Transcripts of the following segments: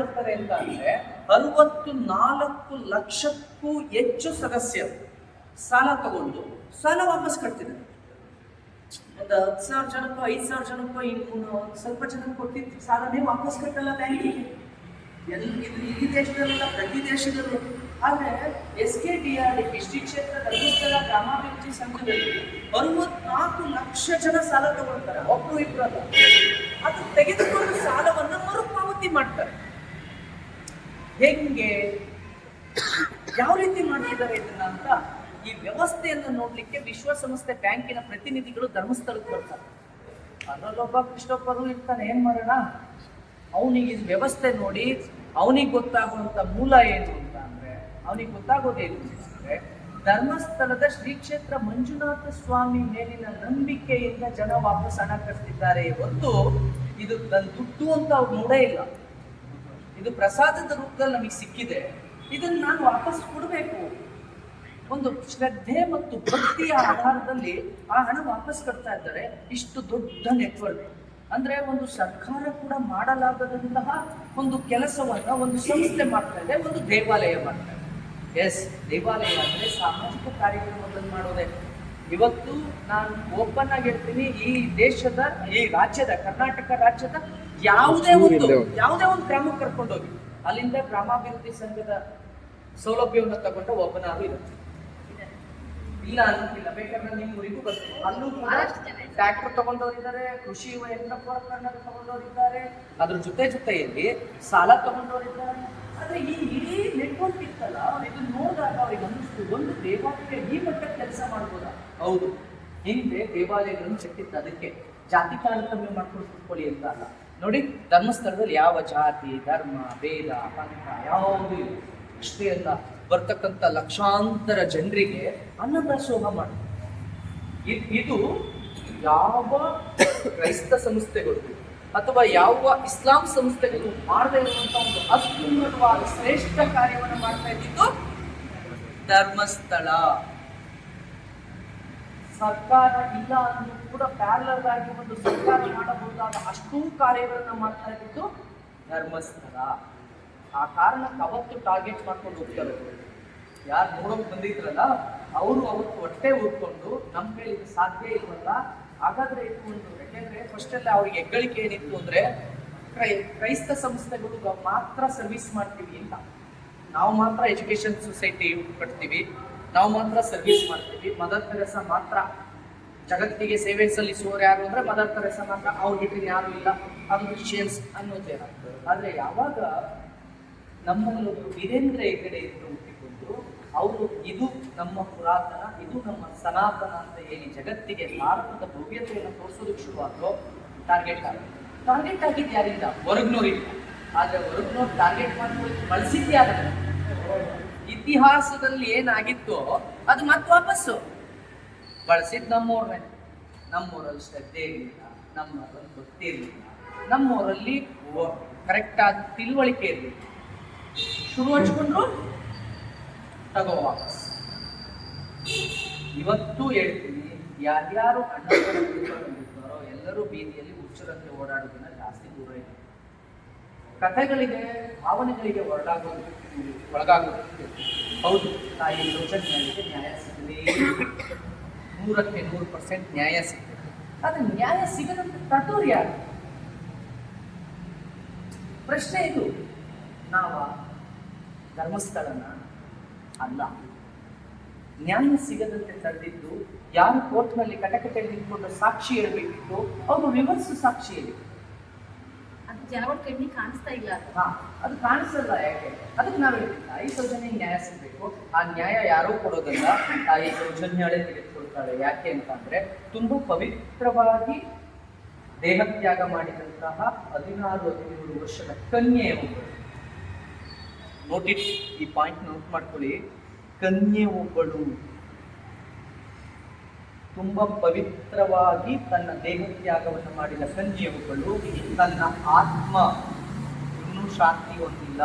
ಬರ್ತಾರೆ ಅಂತ ಅಂದ್ರೆ ಅರವತ್ತು ನಾಲ್ಕು ಲಕ್ಷಕ್ಕೂ ಹೆಚ್ಚು ಸದಸ್ಯರು ಸಾಲ ತಗೊಂಡು ಸಾಲ ವಾಪಸ್ ಕಟ್ತಿದ್ದಾರೆ. ಒಂದು ಹತ್ತು ಸಾವಿರ ಜನಕ್ಕೋ, ಐದು ಸಾವಿರ ಜನಕ್ಕೋ ಇನ್ನು ಸ್ವಲ್ಪ ಜನಕ್ಕೆ ಕೊಟ್ಟಿದ್ದು ಸಾಲನೇ ವಾಪಸ್ ಕಟ್ಟಲ್ಲ ಬ್ಯಾಂಕಿಗೆ ಎಲ್ಲಿ ಈ ದೇಶದಲ್ಲ ಪ್ರತಿ ದೇಶದಲ್ಲೂ. ಆದ್ರೆ S K D R D Shri ಕ್ಷೇತ್ರ ಧರ್ಮಸ್ಥಳ ಗ್ರಾಮಾಭಿವೃದ್ಧಿ ಸಂಘದಲ್ಲಿ ಅರವತ್ನಾಲ್ಕು ಲಕ್ಷ ಜನ ಸಾಲ ತಗೊಳ್ತಾರೆ, ಒಬ್ರು ಇಬ್ಬರಲ್ಲ ಅದು ತೆಗೆದುಕೊಂಡು ಸಾಲವನ್ನ ಹೆಂಗೆ, ಯಾವ ರೀತಿ ಮಾಡ್ತಿದ್ದಾರೆ ಇದನ್ನ ಅಂತ ಈ ವ್ಯವಸ್ಥೆಯನ್ನು ನೋಡ್ಲಿಕ್ಕೆ ವಿಶ್ವಸಂಸ್ಥೆ ಬ್ಯಾಂಕಿನ ಪ್ರತಿನಿಧಿಗಳು ಧರ್ಮಸ್ಥಳಕ್ಕೆ ಬರ್ತಾರೆ. ಅದರಲ್ಲೊಬ್ಬ ಕೃಷ್ಣಪ್ಪರು ಇರ್ತಾನೆ, ಏನ್ ಮಾಡೋಣ? ಅವನಿಗೆ ವ್ಯವಸ್ಥೆ ನೋಡಿ, ಅವನಿಗೆ ಗೊತ್ತಾಗುವಂತ ಮೂಲ ಏನು ಅಂತ ಅಂದ್ರೆ, ಅವನಿಗೆ ಗೊತ್ತಾಗೋದೇನು ಅಂದ್ರೆ, ಧರ್ಮಸ್ಥಳದ ಶ್ರೀ ಕ್ಷೇತ್ರ ಮಂಜುನಾಥ ಸ್ವಾಮಿ ಮೇಲಿನ ನಂಬಿಕೆಯಿಂದ ಜನ ವಾಪಸ್ ಹಣ ಕಟ್ತಿದ್ದಾರೆ ಹೊತ್ತು ಇದು ನನ್ನ ದುಡ್ಡು ಅಂತ ಅವ್ರು ನೋಡೇ ಇಲ್ಲ. ಇದು ಪ್ರಸಾದದ ರೂಪದಲ್ಲಿ ನಮಗೆ ಸಿಕ್ಕಿದೆ. ಇದನ್ನು ನಾನು ವಾಪಸ್ ಕೊಡಬೇಕು. ಒಂದು ಶ್ರದ್ಧೆ ಮತ್ತು ಭಕ್ತಿಯ ಆಧಾರದಲ್ಲಿ ಆ ಹಣ ವಾಪಸ್ ಕಟ್ತಾ ಇದ್ದಾರೆ. ಇಷ್ಟು ದೊಡ್ಡ ನೆಟ್ವರ್ಕ್ ಅಂದ್ರೆ ಒಂದು ಸರ್ಕಾರ ಕೂಡ ಮಾಡಲಾಗದಂತಹ ಒಂದು ಕೆಲಸವನ್ನ ಒಂದು ಸಂಸ್ಥೆ ಮಾಡ್ತಾ ಇದೆ, ಒಂದು ದೇವಾಲಯ ಮಾಡ್ತಾ ಇದೆ. ಎಸ್ ದೇವಾಲಯ ಅಂದ್ರೆ ಸಾಮಾಜಿಕ ಕಾರ್ಯಕ್ರಮಗಳನ್ನು ಮಾಡೋದೇ. ಇವತ್ತು ನಾನು ಓಪನ್ ಆಗಿ ಹೇಳ್ತೀನಿ ಈ ದೇಶದ ಈ ರಾಜ್ಯದ ಕರ್ನಾಟಕ ರಾಜ್ಯದ ಯಾವುದೇ ಒಂದು ಯಾವುದೇ ಒಂದು ಗ್ರಾಮಕ್ಕೆ ಕರ್ಕೊಂಡೋಗಿ ಅಲ್ಲಿಂದ ಗ್ರಾಮಾಭಿವೃದ್ಧಿ ಸಂಘದ ಸೌಲಭ್ಯವನ್ನು ತಗೊಂಡು ಒಬ್ಬನಾದ್ರು ಇರುತ್ತೆ. ಇಲ್ಲ ಅನ್ನೋದಿಲ್ಲ ಬೇಕಾದ್ರೆ ನಿಮ್ಮ ಊರಿಗೂ ಬರ್ತೀವಿ ಅಲ್ಲೂ ಕೂಡ ಟ್ರ್ಯಾಕ್ಟರ್ ತಗೊಂಡವರಿದ್ದಾರೆ ಕೃಷಿ ಯಂತ್ರೋಪಕರಣ ತಗೊಂಡವರಿದ್ದಾರೆ. ಅದ್ರ ಜೊತೆ ಜೊತೆಯಲ್ಲಿ ಸಾಲ ತಗೊಂಡವರಿದ್ದಾರೆ. ಆದ್ರೆ ಈ ಇಡೀ ನೆಟ್ವರ್ಕ್ ಇತ್ತಲ್ಲ ಇದು ನೋಡಿದಾಗ ಅವ್ರಿಗೆ ಅನ್ನಿಸ್ತು, ಒಂದು ದೇವಾಲಯ ಈ ಮಟ್ಟಕ್ಕೆ ಕೆಲಸ ಮಾಡ್ಬೋದಾ? ಹೌದು. ಹಿಂದೆ ದೇವಾಲಯಗಳನ್ನು ಕಟ್ಟಿತ್ತು ಅದಕ್ಕೆ ಜಾತಿ ತಾರತಮ್ಯ ಮಾಡ್ಕೊಂಡು ಕೂತ್ಕೊಳ್ಳಿ ಅಂತ ಅಲ್ಲ. ನೋಡಿ, ಧರ್ಮಸ್ಥಳದಲ್ಲಿ ಯಾವ ಜಾತಿ, ಧರ್ಮ, ಭೇದ, ಪಂಥ ಯಾವುದೂ ಇಲ್ಲ. ಅಷ್ಟೇ ಅಲ್ಲ, ಬರ್ತಕ್ಕಂಥ ಲಕ್ಷಾಂತರ ಜನರಿಗೆ ಅನ್ನದಾಸೋಹ ಮಾಡಿ. ಇದು ಯಾವ ಕ್ರೈಸ್ತ ಸಂಸ್ಥೆಗಳು ಅಥವಾ ಯಾವ ಇಸ್ಲಾಂ ಸಂಸ್ಥೆಗಳು ಮಾಡದೇ ಇರುವಂತ ಒಂದು ಅತ್ಯುನ್ನತವಾದ ಶ್ರೇಷ್ಠ ಕಾರ್ಯವನ್ನು ಮಾಡ್ತಾ ಇದ್ದಿದ್ದು ಧರ್ಮಸ್ಥಳ. ಸರ್ಕಾರ ಇಲ್ಲ ಅಂದ್ರೂ ಕೂಡ ಪ್ಯಾರಲರ್ ಆಗಿ ಒಂದು ಸರ್ಕಾರ ಮಾಡಬಹುದಾದ ಅಷ್ಟೂ ಕಾರ್ಯಗಳನ್ನ ಮಾಡ್ತಾ ಇದ್ದಿದ್ದು ಧರ್ಮಸ್ಥಳ. ಆ ಕಾರಣಕ್ಕೆ ಅವತ್ತು ಟಾರ್ಗೆಟ್ ಮಾಡ್ಕೊಂಡು ಹೋಗ್ತಾರೆ. ಯಾರು ನೋಡೋಕೆ ಬಂದಿದ್ರಲ್ಲ ಅವರು ಅವತ್ತು ಹೊಟ್ಟೆ ಉಟ್ಕೊಂಡು ನಮ್ಮ ಇದು ಸಾಧ್ಯ ಇಲ್ವಲ್ಲ? ಹಾಗಾದ್ರೆ ಇದು ಒಂದು ಯಾಕೆಂದ್ರೆ ಫಸ್ಟ್ ಎಲ್ಲ ಅವ್ರಿಗೆ ಹೆಗ್ಗಳಿಕೆ ಏನಿತ್ತು ಅಂದ್ರೆ ಕ್ರೈ, ಕ್ರೈಸ್ತ ಸಂಸ್ಥೆಗಳು ಮಾತ್ರ ಸರ್ವಿಸ್ ಮಾಡ್ತೀವಿ ಅಂತ. ನಾವು ಮಾತ್ರ ಎಜುಕೇಶನ್ ಸೊಸೈಟಿ ಕಟ್ತೀವಿ. ನಾವು ಮಾತ್ರ ಸರ್ವಿಸ್ ಮಾಡ್ತೀವಿ. ಮದರ್ ತೆರೆಸ ಮಾತ್ರ ಜಗತ್ತಿಗೆ ಸೇವೆ ಸಲ್ಲಿಸುವವರು ಯಾರು ಅಂದ್ರೆ ಮದರ್ ತೆರೆಸ ಮಾತ್ರ. ಅವ್ರ ಬಿಟ್ಟರೆ ಯಾರು ಇಲ್ಲ? ಅದು ಕ್ರಿಶ್ಚಿಯನ್ಸ್ ಏನಾಗ್ತದೆ ಆದ್ರೆ ಯಾವಾಗ ನಮ್ಮಲ್ಲಿ ವೀರೇಂದ್ರ ಹೆಗಡೆ ಇದ್ರು ಅವರು ಇದು ನಮ್ಮ ಪುರಾತನ, ಇದು ನಮ್ಮ ಸನಾತನ ಅಂತ ಹೇಳಿ ಜಗತ್ತಿಗೆ ಭಾರತದ ಭವ್ಯತೆಯನ್ನು ತೋರಿಸೋದಕ್ಕೆ ಶುರುವಾದ್ರು ಟಾರ್ಗೆಟ್ ಆಗಿದೆ ಟಾರ್ಗೆಟ್ ಆಗಿದ್ದು ಯಾರಿಂದ? ಹೊರಗ್ನೋರಿಂದ ಆದ್ರೆ ಹೊರಗ್ನೋರ್ ಟಾರ್ಗೆಟ್ ಮಾಡ್ಕೊಳ್ಳಿ ಬಳಸಿದ್ದೆ ಆದರೆ ಇತಿಹಾಸದಲ್ಲಿ ಏನಾಗಿತ್ತೋ ಅದು ಮತ್ತೆ ವಾಪಸ್ಸು. ಬಳಸಿದ್ ನಮ್ಮೂರನ್ನೇ ನಮ್ಮೂರಲ್ಲಿ ಶ್ರದ್ಧೆ ಇರಲಿಲ್ಲ ನಮ್ಮೂರಲ್ಲಿ ಭಕ್ತಿ ಇರಲಿಲ್ಲ ನಮ್ಮೂರಲ್ಲಿ ಕರೆಕ್ಟ್ ಆದ ತಿಳುವಳಿಕೆ ಇರಲಿಲ್ಲ. ಶುರು ಹಚ್ಕೊಂಡ್ರು ತಗೋ ವಾಪಸ್ ಇವತ್ತು ಹೇಳ್ತೀನಿ, ಯಾರ್ಯಾರು ಬಂದಿರ್ತಾರೋ ಎಲ್ಲರೂ ಬೀದಿಯಲ್ಲಿ ಹುಚ್ಚರಂತೆ ಓಡಾಡೋದನ್ನ ಜಾಸ್ತಿ ದೂರ ಇದೆ ಕಥೆಗಳಿಗೆ, ಭಾವನೆಗಳಿಗೆ ಒಳಗಾಗೋದು ಒಳಗಾಗೋದು ಹೌದು, ತಾಯಿ ಯೋಚನೆಗಳಿಗೆ ನ್ಯಾಯ ಸಿಗಲಿ ನೂರಕ್ಕೆ ನೂರು ಪರ್ಸೆಂಟ್ ನ್ಯಾಯ ಸಿಗ್ತದೆ. ಆದ್ರೆ ನ್ಯಾಯ ಸಿಗದಂತ ತಟೋರ್ ಯಾರು? ಪ್ರಶ್ನೆ ಇದು, ನಾವ ಧರ್ಮಸ್ಥಳನ ಅಲ್ಲ. ನ್ಯಾಯ ಸಿಗದಂತೆ ತಡೆದಿದ್ದು ಯಾರು ಕೋರ್ಟ್ನಲ್ಲಿ ಕಟಕಟೆ ನಿಂತ್ಕೊಂಡು ಸಾಕ್ಷಿ ಹೇಳ್ಬೇಕಿತ್ತು ಅವರು ರಿವರ್ಸ್ ಸಾಕ್ಷಿ ಹೇಳಿ. ಅದು ಜನಗಳ ಕಣ್ಣಿಗೆ ಕಾಣಿಸ್ತಾ ಇಲ್ಲ ಹಾ ಅದು ಕಾಣಿಸಲ್ಲ ಯಾಕೆ? ಅದಕ್ಕೆ ನಾವು ಹೇಳ್ತೀವಿ ತಾಯಿ ಸೌಜನ್ಯ ನ್ಯಾಯ ಸಿಗಬೇಕು. ಆ ನ್ಯಾಯ ಯಾರೂ ಕೊಡೋದಲ್ಲ. ತಾಯಿ ಸೌಜನ್ಯಳೇ ತೆಗೆದುಕೊಳ್ತಾಳೆ. ಯಾಕೆ ಅಂತಂದ್ರೆ ತುಂಬಾ ಪವಿತ್ರವಾಗಿ ದೇಹತ್ಯಾಗ ಮಾಡಿದಂತಹ ಹದಿನಾರು ಹದಿನೇಳು ವರ್ಷದ ಕನ್ಯೆ ಒಬ್ಬಳು. ನೋಟಿಟ್ ಈ ಪಾಯಿಂಟ್ ನೋಟ್ ಮಾಡ್ಕೊಳ್ಳಿ. ಕನ್ಯೆ ಒಬ್ಬಳು ತುಂಬಾ ಪವಿತ್ರವಾಗಿ ತನ್ನ ದೇಹತ್ಯಾಗವನ್ನು ಮಾಡಿದ ಕನ್ಯೆ ಒಬ್ಬಳು. ತನ್ನ ಆತ್ಮ ಇನ್ನೂ ಶಾಂತಿ ಹೊಂದಿಲ್ಲ.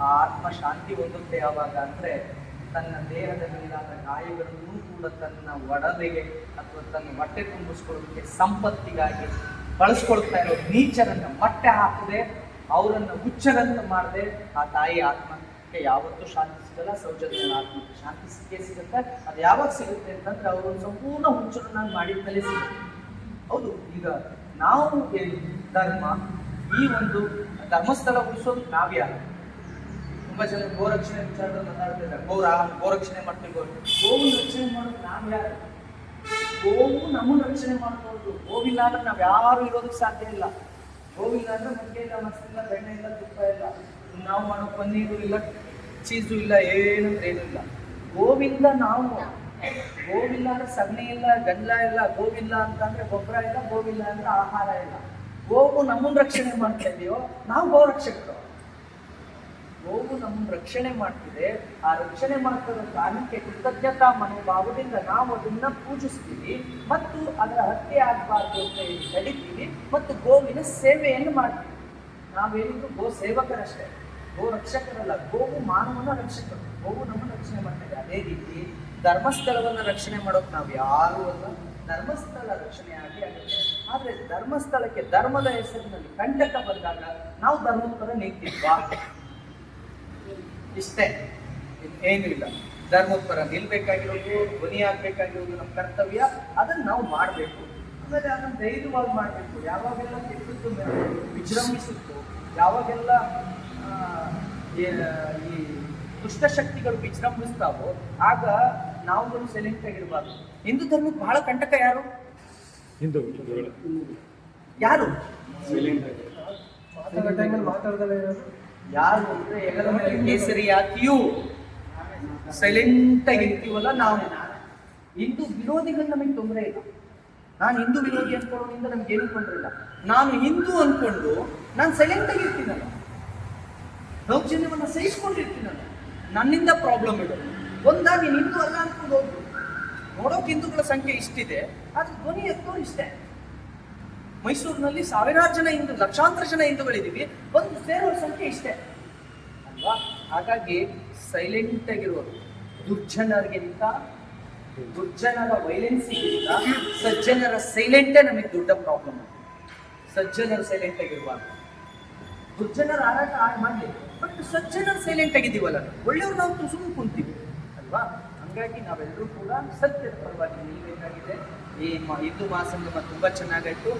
ಆ ಆತ್ಮ ಶಾಂತಿ ಹೊಂದುತ್ತೆ ಯಾವಾಗ ಅಂದ್ರೆ ತನ್ನ ದೇಹದ ಮೇಲಾದ ಗಾಯಗಳನ್ನು ಕೂಡ ತನ್ನ ಒಡಲೆಗೆ ಅಥವಾ ತನ್ನ ಹೊಟ್ಟೆ ತುಂಬಿಸ್ಕೊಳ್ಳೋದಕ್ಕೆ ಸಂಪತ್ತಿಗಾಗಿ ಬಳಸ್ಕೊಳ್ತಾ ಇರೋ ನೀಚರನ್ನ ಮಟ್ಟೆ ಹಾಕದೆ ಅವರನ್ನ ಮುಚ್ಚದಂತ ಮಾಡದೆ ಆ ತಾಯಿ ಆತ್ಮಕ್ಕೆ ಯಾವತ್ತೂ ಶಾಂತಿ ಸಿಗಲ್ಲ, ಸೌಜನ್ಯನ ಆತ್ಮಕ್ಕೆ ಶಾಂತಿ ಸಿಕ್ಕೇ ಸಿಗುತ್ತೆ. ಅದು ಯಾವಾಗ ಸಿಗುತ್ತೆ ಅಂತಂದ್ರೆ ಅವರು ಸಂಪೂರ್ಣ ಹುಚ್ಚರನ್ನ ಮಾಡಿದ್ಮೇಲೆ ಸಿಗುತ್ತೆ. ಹೌದು, ಈಗ ನಾವು ಏನು ಧರ್ಮ, ಈ ಒಂದು ಧರ್ಮಸ್ಥಳ ಉಳಿಸೋದು ನಾವ್ಯಾರು ತುಂಬಾ ಜನ ಗೋರಕ್ಷಣೆ ವಿಚಾರದಲ್ಲಿ ಮಾತಾಡ್ತಿದ್ದಾರೆ ಗೌರ ಗೋರಕ್ಷಣೆ ಮಾಡ್ತೀವಿ ಗೋವು ರಕ್ಷಣೆ ಮಾಡೋದು ನಾವು ಯಾರು? ಗೋವು ನಮ್ಮನ್ನು ರಕ್ಷಣೆ ಮಾಡ್ಬೋದು ಗೋವಿಲ್ಲ ಅಂದ್ರೆ ನಾವ್ ಯಾರು ಇರೋದಕ್ಕೆ ಸಾಧ್ಯ ಇಲ್ಲ. ಗೋವಿಲ್ಲ ಅಂದ್ರೆ ಮೊಟ್ಟೆ ಇಲ್ಲ ಮಸ್ತಿಲ್ಲ ಬೆಣ್ಣೆ ಇಲ್ಲ, ತುಪ್ಪ ಇಲ್ಲ. ನಾವು ಮಾಡೋ ಪನ್ನೀರು ಇಲ್ಲ, ಚೀಸು ಇಲ್ಲ, ಏನು ಏನು ಇಲ್ಲ. ಗೋವಿಂದ ನಾವು. ಗೋವಿಲ್ಲ ಅಂದ್ರೆ ಸಗಣಿ ಇಲ್ಲ ಗಂಜ ಇಲ್ಲ ಗೋವಿಲ್ಲ ಅಂತಂದ್ರೆ ಗೊಬ್ಬರ ಇಲ್ಲ ಗೋವಿಲ್ಲ ಅಂದ್ರೆ ಆಹಾರ ಇಲ್ಲ. ಗೋವು ನಮ್ಮನ್ನ ರಕ್ಷಣೆ ಮಾಡ್ತಾ ಇದೆಯೋ, ನಾವು ಗೋ ರಕ್ಷಕರು ನಮ್ಮನ್ನು ರಕ್ಷಣೆ ಮಾಡ್ತಿದೆ, ಆ ರಕ್ಷಣೆ ಮಾಡ್ತಿರೋ ಕಾರಣಕ್ಕೆ ಕೃತಜ್ಞತಾ ಮನೋಭಾವದಿಂದ ನಾವು ಅದನ್ನ ಪೂಜಿಸ್ತೀವಿ ಮತ್ತು ಅದರ ಹತ್ಯೆ ಆಗಬಾರ್ದು ಅಂತ ಹೇಳಿ ತಡಿತೀವಿ ಮತ್ತು ಗೋವಿನ ಸೇವೆಯನ್ನು ಮಾಡ್ತೀವಿ. ನಾವೇನಿದ್ರು ಗೋ ಸೇವಕರಷ್ಟೇ, ಗೋ ರಕ್ಷಕರಲ್ಲ, ಗೋವು ಮಾನವನ ರಕ್ಷಕರು, ಗೋವು ನಮ್ಮನ್ನು ರಕ್ಷಣೆ ಮಾಡ್ತಿದೆ. ಅದೇ ರೀತಿ ಧರ್ಮಸ್ಥಳವನ್ನು ರಕ್ಷಣೆ ಮಾಡೋಕೆ ನಾವು ಯಾರು ಅಲ್ಲ, ಧರ್ಮಸ್ಥಳ ರಕ್ಷಣೆ ಆಗಿ ಆಗುತ್ತೆ. ಆದರೆ ಧರ್ಮಸ್ಥಳಕ್ಕೆ ಧರ್ಮದ ಹೆಸರಿನಲ್ಲಿ ಕಂಟಕ ಬಂದಾಗ ನಾವು ಧರ್ಮದ ಪರ ಇಷ್ಟೇ. ಏನು ಇಲ್ಲ. ಧರ್ಮದ ಪರ ನಿಲ್ಬೇಕಾಗಿರೋದು ಧ್ವನಿ ಆಗ್ಬೇಕಾಗಿರೋದು ನಮ್ಮ ಕರ್ತವ್ಯ. ಅದನ್ನ ನಾವು ಮಾಡಬೇಕು. ಆಮೇಲೆ ಅದನ್ನ ಧೈರ್ಯವಾಗಿ ಮಾಡಬೇಕು. ಯಾವಾಗೆಲ್ಲ ಕೆಟ್ಟದ್ದು ವಿಜೃಂಭಿಸುತ್ತೋ ಯಾವಾಗೆಲ್ಲ ಈ ದುಷ್ಟಶಕ್ತಿಗಳು ವಿಜೃಂಭಿಸ್ತಾವೋ ಆಗ ನಾವುಗಳು ಸೆಲೆಕ್ಟ್ ಆಗಿರಬಾರ್ದು ಹಿಂದೂ ಧರ್ಮಕ್ಕೆ ಬಹಳ ಕಂಟಕ ಯಾರು? ಹಿಂದೂ ಯಾರು? ಮಾತಾಡ್ದಲ್ಲ ಇರೋದು. ಯಾರು ಸೈಲೆಂಟ್ ಆಗಿ ಇರ್ತೀವಲ್ಲ ನಾವು. ಹಿಂದೂ ವಿರೋಧಿಗಳು ನಮಗೆ ತೊಂದರೆ ಇಲ್ಲ. ನಾನು ಹಿಂದೂ ವಿರೋಧಿ ಅನ್ಕೊಳ್ಳೋದ್ರಿಂದ ನಮ್ಗೆ ಏನು ತೊಂದರೆ ಇಲ್ಲ. ನಾನು ಹಿಂದೂ ಅನ್ಕೊಂಡು ನಾನು ಸೈಲೆಂಟ್ ಆಗಿ ಇರ್ತೀನಲ್ಲ. ದೌರ್ಜನ್ಯವನ್ನ ಸಹಿಸ್ಕೊಂಡಿರ್ತೀನಲ್ಲ. ನನ್ನಿಂದ ಪ್ರಾಬ್ಲಮ್ ಇದೆ. ಒಂದಾಗಿ ಹಿಂದೂ ಅಲ್ಲ ಅನ್ಕೊಂಡು ಹೋಗ್ಬೋದು ನೋಡೋಕೆ ಹಿಂದೂಗಳ ಸಂಖ್ಯೆ ಇಷ್ಟಿದೆ, ಆದ್ರೆ ಧ್ವನಿ ಎತ್ತೋ ಇಷ್ಟೇ. ಮೈಸೂರಿನಲ್ಲಿ ಸಾವಿರಾರು ಜನ ಹಿಂದೂ, ಲಕ್ಷಾಂತರ ಜನ ಹಿಂದೂಗಳಿದ್ದೀವಿ. ಒಂದು ಸೇರುವ ಸಂಖ್ಯೆ ಇಷ್ಟೇ. ಅಲ್ವಾ? ಹಾಗಾಗಿ ಸೈಲೆಂಟ್ ಆಗಿರೋರು, ದುರ್ಜನರಿಗಿಂತ, ದುರ್ಜನರ ವೈಲೆನ್ಸಿಗಿಂತ ಸಜ್ಜನರ ಸೈಲೆಂಟೇ ನಮಗೆ ದೊಡ್ಡ ಪ್ರಾಬ್ಲಮ್ ಸಜ್ಜನರು ಸೈಲೆಂಟ್ ಆಗಿರುವಾಗ. ದುರ್ಜನರ ಆರಾಟ ಆಡ್ ಮಾಡಲಿ ಬಟ್ ಸಜ್ಜನರು ಸೈಲೆಂಟ್ ಆಗಿದ್ದೀವಲ್ಲ. ಒಳ್ಳೆಯವ್ರು ನಾವು ಸುಮ್ಮನೆ ಕುಂತೀವಿ. ಅಲ್ವಾ? ಹಂಗಾಗಿ ನಾವೆಲ್ಲರೂ ಕೂಡ ಸತ್ಯದ ಪರವಾಗಿ ನಿಲ್ಲಬೇಕಾಗಿದೆ ಈ ಇದು ಮಹಾಸಂಗಮ ತುಂಬಾ ಚೆನ್ನಾಗಾಯ್ತು.